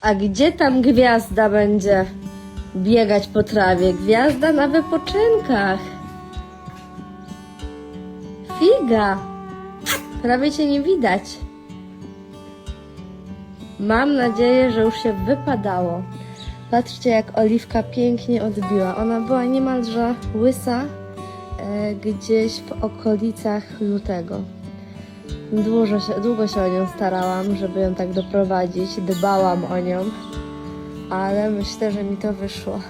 A gdzie tam gwiazda będzie biegać po trawie? Gwiazda na wypoczynkach. Figa. Prawie cię nie widać. Mam nadzieję, że już się wypadało. Patrzcie, jak oliwka pięknie odbiła. Ona była niemalże łysa e, gdzieś w okolicach lutego. Długo się, długo się o nią starałam, żeby ją tak doprowadzić. Dbałam o nią, ale myślę, że mi to wyszło.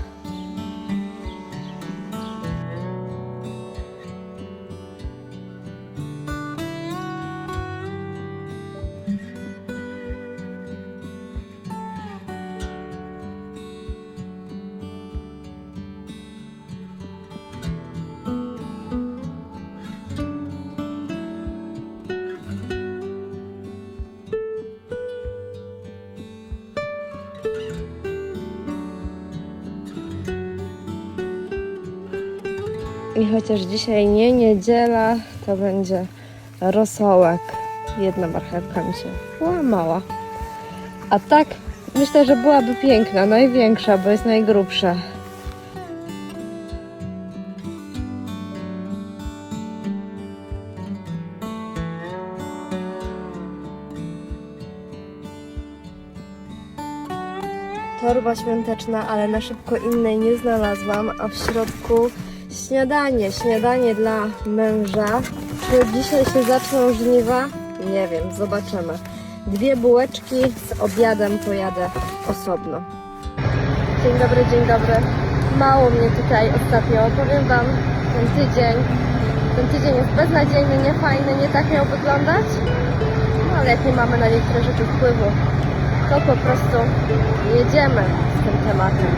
I chociaż dzisiaj nie niedziela, to będzie rosołek. Jedna marchewka mi się łamała. A tak myślę, że byłaby piękna, największa, bo jest najgrubsza. Torba świąteczna, ale na szybko innej nie znalazłam, a w środku śniadanie, śniadanie dla męża. Czy dzisiaj się zaczną żniwa? Nie wiem, zobaczymy. Dwie bułeczki z obiadem pojadę osobno. Dzień dobry, dzień dobry. Mało mnie tutaj ostatnio, powiem Wam, ten tydzień, ten tydzień jest beznadziejny, niefajny, nie tak miał wyglądać. No ale jak nie mamy na niektóre rzeczy wpływu, to po prostu jedziemy z tym tematem,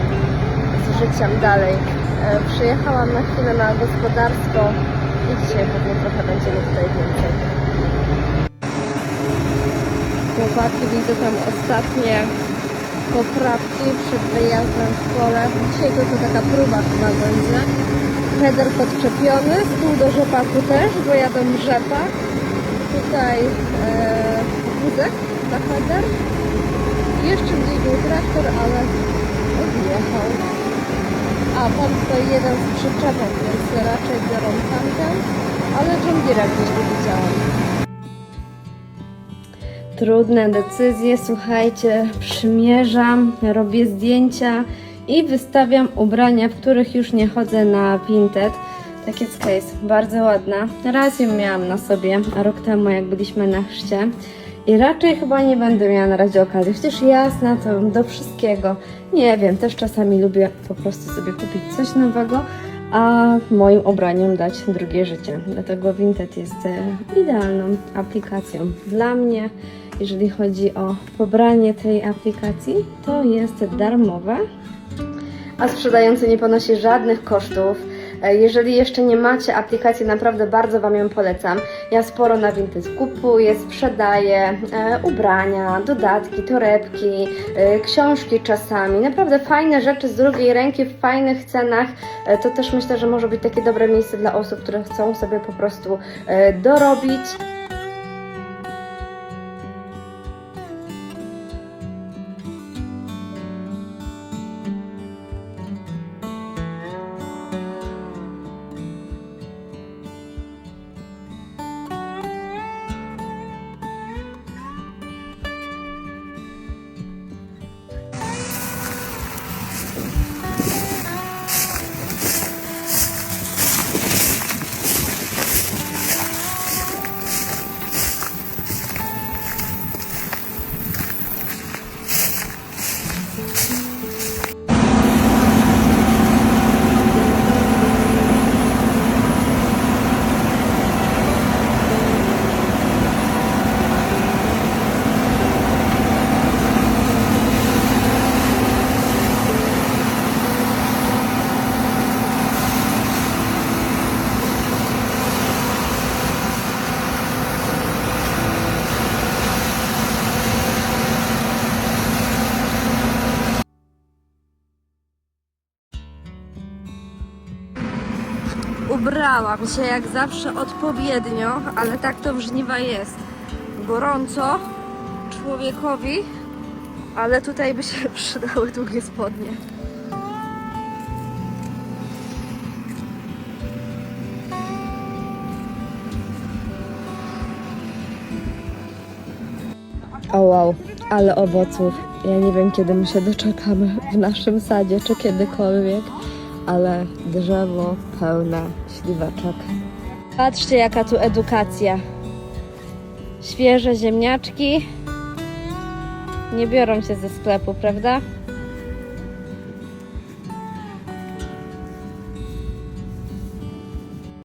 z życiem dalej. E, Przyjechałam na chwilę na gospodarstwo i dzisiaj pewnie trochę będziemy tutaj więcej. Chłopaki widzę tam ostatnie poprawki przed wyjazdem w pole. Dzisiaj tylko taka próba chyba będzie. Header podczepiony, stół do rzepaku też, bo jadę rzepak. Tutaj e, wózek na header. Jeszcze gdzieś był traktor, ale odjechał. A tam stoi jeden z przyczepek, więc raczej biorą tamten, ale John gdzieś tu widziałam. Trudne decyzje, słuchajcie, przymierzam, robię zdjęcia i wystawiam ubrania, w których już nie chodzę na Vinted. Tak jest case, bardzo ładna. Raz ją miałam na sobie, rok temu jak byliśmy na chrzcie. I raczej chyba nie będę miała na razie okazji, chociaż jasna to do wszystkiego. Nie wiem, też czasami lubię po prostu sobie kupić coś nowego, a moim ubraniom dać drugie życie. Dlatego Vinted jest e, idealną aplikacją dla mnie. Jeżeli chodzi o pobranie tej aplikacji, to jest darmowe, a sprzedający nie ponosi żadnych kosztów. E, Jeżeli jeszcze nie macie aplikacji, naprawdę bardzo Wam ją polecam. Ja sporo na Vinted kupuję, sprzedaję e, ubrania, dodatki, torebki, e, książki czasami. Naprawdę fajne rzeczy z drugiej ręki w fajnych cenach. To też myślę, że może być takie dobre miejsce dla osób, które chcą sobie po prostu dorobić. Ubrałam się jak zawsze odpowiednio, ale tak to w żniwa jest. Gorąco człowiekowi Ale tutaj by się przydały długie spodnie. O wow, ale owoców. Ja nie wiem, kiedy my się doczekamy w naszym sadzie, czy kiedykolwiek, ale drzewo pełne śliweczek. Patrzcie, jaka tu edukacja. Świeże ziemniaczki. Nie biorą się ze sklepu, prawda?